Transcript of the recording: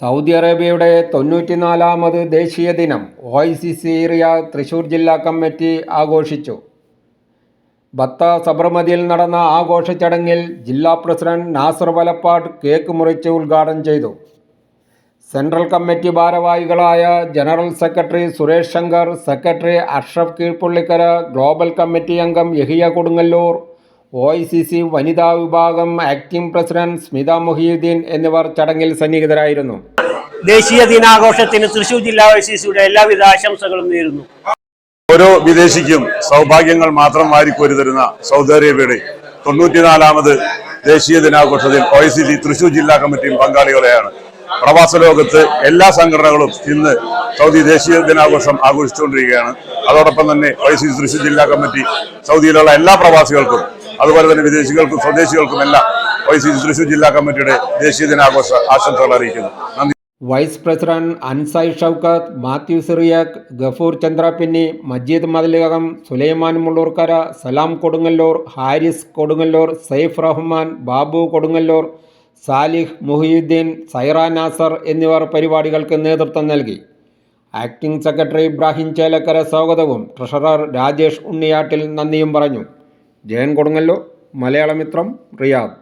Saudi അറേബ്യയുടെ തൊണ്ണൂറ്റിനാലാമത് ദേശീയ ദിനം ഒ സി സി ഏറിയ തൃശൂർ ജില്ലാ കമ്മിറ്റി ആഘോഷിച്ചു. ബത്ത സബർമതിയിൽ നടന്ന ആഘോഷ ചടങ്ങിൽ ജില്ലാ പ്രസിഡന്റ് നാസർ വലപ്പാട് കേക്ക് മുറിച്ച് ഉദ്ഘാടനം ചെയ്തു. സെൻട്രൽ കമ്മിറ്റി ഭാരവാഹികളായ general secretary Suresh Shankar secretary Ashraf Keezhpullikkara global committee അംഗം Yahiya Kodungallur O I C C വനിതാ വിഭാഗം ആക്ടിംഗ് പ്രസിഡന്റ് സ്മിത മുഹീദ്ദീൻ എന്നിവർ ചടങ്ങിൽ സന്നിഹിതരായിരുന്നു. ദേശീയ ദിനാഘോഷത്തിന് തൃശൂർ ജില്ലാ ഐ സി സിയുടെ എല്ലാവിധ ആശംസകളും നേരുന്നു. ഓരോ വിദേശിക്കും സൗഭാഗ്യങ്ങൾ മാത്രം വാരിക്കോരിതരുന്ന സൗദി അറേബ്യയുടെ തൊണ്ണൂറ്റിനാലാമത് ദേശീയ ദിനാഘോഷത്തിൽ O I C C Thrissur ജില്ലാ കമ്മിറ്റിയും പങ്കാളികളെയാണ്. പ്രവാസ ലോകത്ത് എല്ലാ സംഘടനകളും ഇന്ന് സൗദി ദേശീയ ദിനാഘോഷം ആഘോഷിച്ചുകൊണ്ടിരിക്കുകയാണ്. അതോടൊപ്പം തന്നെ O I C C Thrissur ജില്ലാ കമ്മിറ്റി സൗദിയിലുള്ള എല്ലാ പ്രവാസികൾക്കും അതുപോലെ തന്നെ വിദേശികൾക്കും സ്വദേശികൾക്കും എല്ലാം ഒ സി തൃശൂർ ജില്ലാ കമ്മിറ്റിയുടെ ദേശീയ ദിനാഘോഷ ആശംസകൾ അറിയിക്കുന്നു. നന്ദി. വൈസ് പ്രസിഡന്റ് അൻസായ് ഷൗക്കത്ത് മാത്യു സിറിയക് ഗഫൂർ ചന്ദ്രപിന്നി മജീദ് മതിലകം സുലൈമാൻ മുള്ളൂർക്കര സലാം കൊടുങ്ങല്ലൂർ ഹാരിസ് കൊടുങ്ങല്ലൂർ സൈഫ് റഹ്മാൻ ബാബു കൊടുങ്ങല്ലൂർ സാലിഹ് മുഹിയുദ്ദീൻ സൈറ നാസർ എന്നിവർ പരിപാടികൾക്ക് നേതൃത്വം നൽകി. ആക്ടിംഗ് സെക്രട്ടറി ഇബ്രാഹിം ചേലക്കര സ്വാഗതവും ട്രഷറർ രാജേഷ് ഉണ്ണിയാട്ടിൽ നന്ദിയും പറഞ്ഞു. ജയൻ കൊടുങ്ങല്ലൂർ മലയാളമിത്രം റിയാദ്.